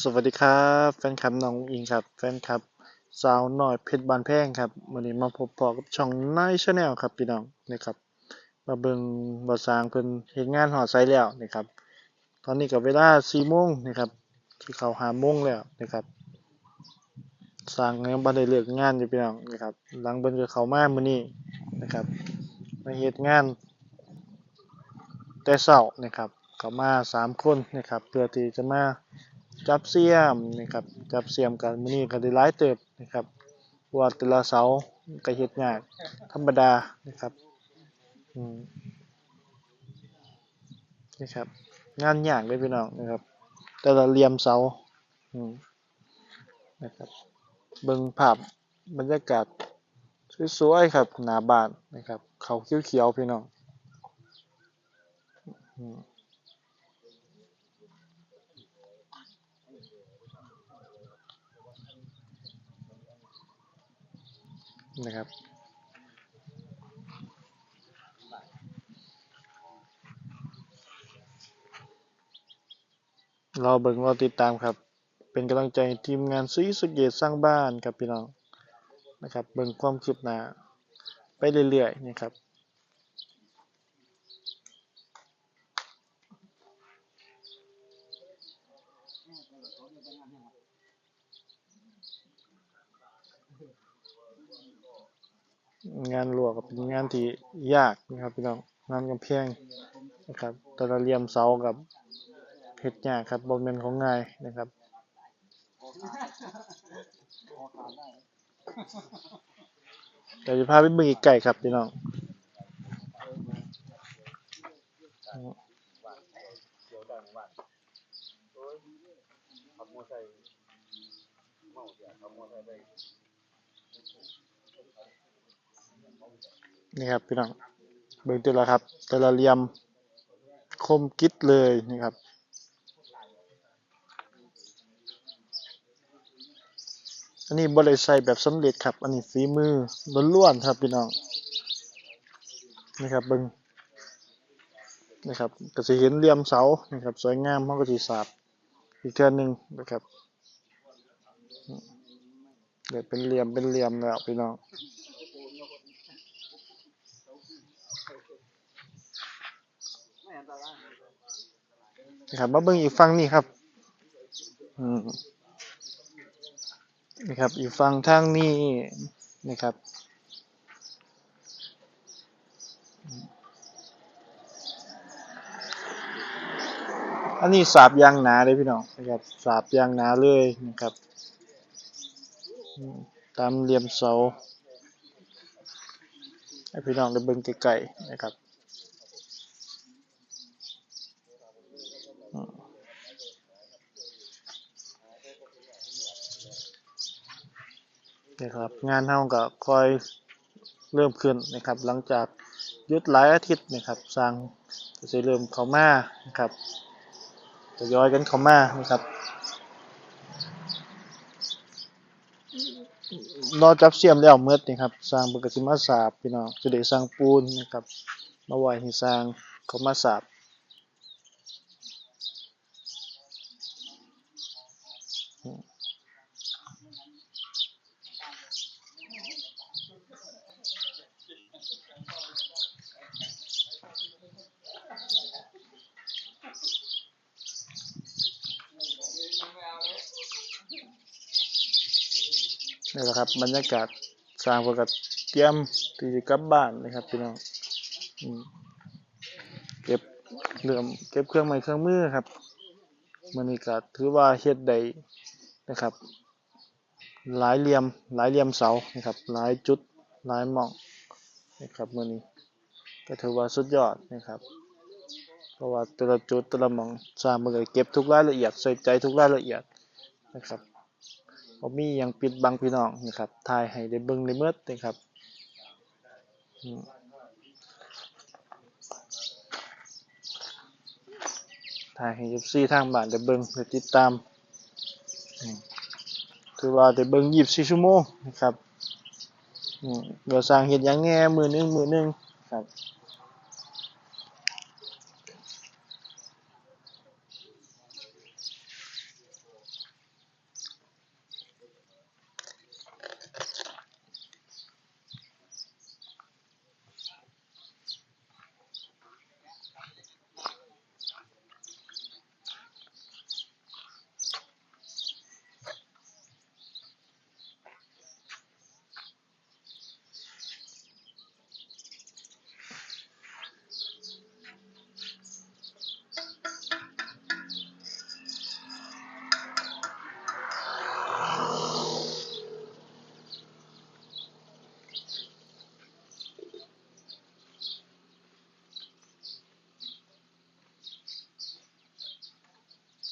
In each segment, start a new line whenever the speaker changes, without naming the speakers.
สวัสดีครับแฟนคลับน้องอิงครับ แฟนคลับสาวน้อยเพชรบานแพงครับวันนี้มาพบปอกับช่องนายชาแนลครับพี่น้องนะครับ มาเบิ่งบ่สร้างเพิ่นเฮ็ดงานหอดไซแล้วนะครับ ตอนนี้ก็เวลา4โมงนะครับสิเข้าโมงแล้วนะครับสร้างยังบ่ได้เลิกงานอยู่พี่น้องนะครับหลังเพิ่นก็เขามามื้อนี้นะครับมาเฮ็ดงาน แต่เช้านะครับเขามาสามคนนะครับ เพื่อที่จะมา จับเสียมนะครับจับเสียมกันมื้อนี้ก็ได้หลายเติบนะครับเพราะว่าแต่ละเสาก็เฮ็ดยากธรรมดานะครับอืมนี่ครับ งานยากเลยพี่น้องนะครับ แต่ละเหลี่ยมเสาอืมนะครับเบิ่งภาพบรรยากาศสวยๆครับหน้าบ้านนะครับ เขาเขียวๆพี่น้องอืม นะครับราเบิ่งราติดตามครับ เป็นกำลังใจทีมงานซีสุเกตสร้างบ้านครับพี่น้องนะครับ เบิ่งความคืบหน้าไปเรื่อยๆนะครับ งานลวกก็เป็นงานที่ยากนะครับพี่น้องงานกำแพงนะครับแต่ละเหลี่ยมเสากับเฮ็ดยากครับบ่แม่นของง่ายนะครับเดี๋ยวจะพาไปเบิ่งอีกไก่ครับพี่น้อง นี่ครับพี่น้องเบิ่งตัวละครับ แต่ละเหลี่ยมคมกิดเลยนี่ครับอันนี้บ่ได้ใส่แบบสำเร็จครับ อันนี้ฝีมือล้วนๆครับพี่น้องนี่ครับเบิ่งนะครับก็สิเห็นเหลี่ยมเสานะครับสวยงามเฮาก็สิสาบอีกเทื่อหนึงนะครับเดี๋ยวเป็นเหลี่ยมเป็นเหลี่ยมแล้วพี่น้อง นะครับมาเบิ่งอีกฝั่งนี้ครับอืมนะครับอีกฝั่งทางนี้นะครับอันนี้สาบยางหนาเลยพี่น้องนะครับสาบยางหนาเลยนะครับ ตามเหลี่ยมเสาให้พี่น้องได้เบิ่งไกลๆนะครับ นะครับ งานเฮาก็ค่อยเริ่มขึ้นนะครับ หลังจากยุดหลายอาทิตย์นะครับสร้างก็สิเริ่มเข้ามานะครับทยอยกันเข้ามานะครับรอจับเสียมแล้วหมดนี่ครับสร้างเพิ่นก็สิมาสาบพี่น้องสิได้สร้างปูนนะครับมาไว้ให้สร้างเขามาสาบ นี่แหละครับ บรรยากาศสร้างเพื่อกับเตรียมที่จะกลับบ้านนะครับพี่น้องเก็บเรื่องเก็บเครื่องไม้เครื่องมือครับมันนี้ก็ถือว่าเฮ็ดได้นะครับ หลายเหลี่ยมหลายเหลี่ยมเสานะครับ หลายจุดหลายหม่องนะครับมื้อนี้ก็ถือว่าสุดยอดนะครับ เพราะว่าแต่ละจุดแต่ละหม่องสร้างเพิ่นก็เก็บทุกรายละเอียดใส่ใจทุกรายละเอียดนะครับ บ่มีหยังปิดบังพี่น้องนะครับถ่ายให้ได้เบิ่งได้หมดนะครับถ่ายให้ FC ทางบ้านได้เบิ่งได้ติดตามอือว่าได้เบิ่ง24ชั่วโมงนะครับอืมเดี๋ยวสร้างเฮ็ดหยังแหน่มื้อหนึงมื้อหนึงครับ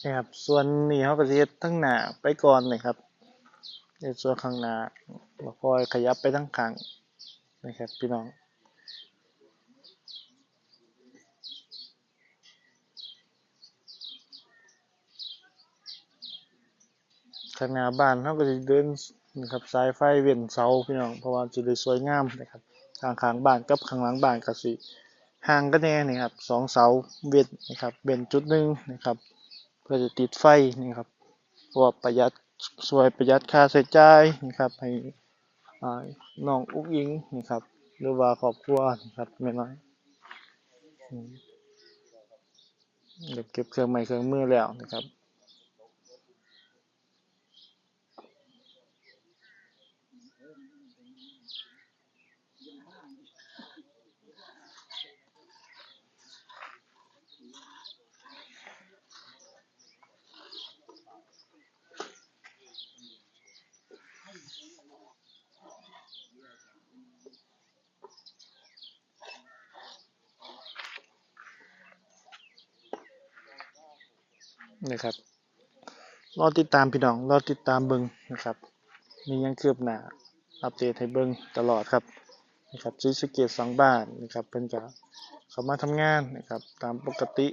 นะครับ ส่วนนี้เขาก็จะเฮ็ดทั้งหน้าไปก่อนนะครับในส่วนข้างหน้าแล้วค่อยขยับไปทั้งข้างนะครับพี่น้องข้างหน้าบ้านเขาก็จะเดินนะครับสายไฟเว้นเสาพี่น้องเพราะว่าจะได้สวยงามนะครับทางข้างบ้านกับข้างหลังบ้านก็สิห่างกันแน่นี่ครับสองเสาเว้นนะครับเว้นจุดหนึ่งนะครับ พื่อจะติดไฟนี่ครับเพราะว่าประหยัดสวยประหยัดค่าใช้จ่ายนะครับให้น้องอุ๊กอิงนะครับหรือว่าครอบครัวนะครับไม่น้อยเดี๋ยวเก็บเครื่องไม้เครื่องมือแล้วนะครับ นะครับรอติดตามพี่น้องรอติดตามเบิงนะครับ มียังคืบหน้าอัปเดตให้เบิงตลอดครับนะครับศรีสเกษสองบ้านนะครับเพิ่นก็เข้ามาทำงานนะครับตามปกติ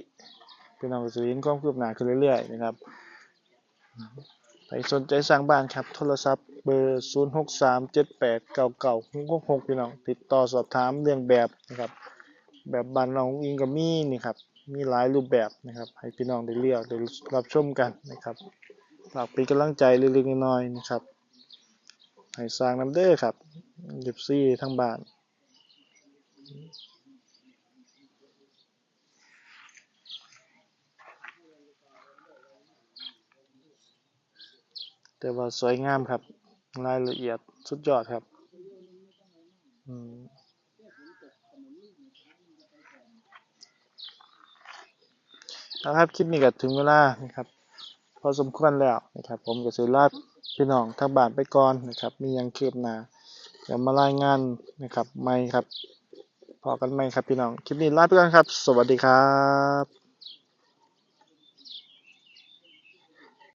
พี่น้องก็สิเห็นความคืบหน้าขึ้นเรื่อยๆนะครับใครสนใจสร้างบ้านครับ โทรศัพท์เบอร์ 0637899666พี่น้อง ติดต่อสอบถามเรื่องแบบนะครับ แบบบ้านน้องอิงก็มีนี่ครับ มีหลายรูปแบบนะครับ ให้พี่น้องได้เลือกได้รับชมกันนะครับฝากเป็นกำลังใจเล็กๆน้อยๆนะครับ ให้สร้างน้ำเด้อครับยิบซี่ทั้งบ้านแต่ว่าสวยงามครับ รายละเอียดสุดยอดครับ อืม นะครับคลิปนี้ก็ถึงเวลานะครับ พอสมควรแล้วนะครับ ผมก็สิลาพี่น้องทางบ้านไปก่อนนะครับ มียังคืบหน้าเดี๋ยวมารายงานนะครับไม่ครับพอกันไหม่ครับพี่น้อง คลิปนี้ลาไปก่อนครับ สวัสดีครับ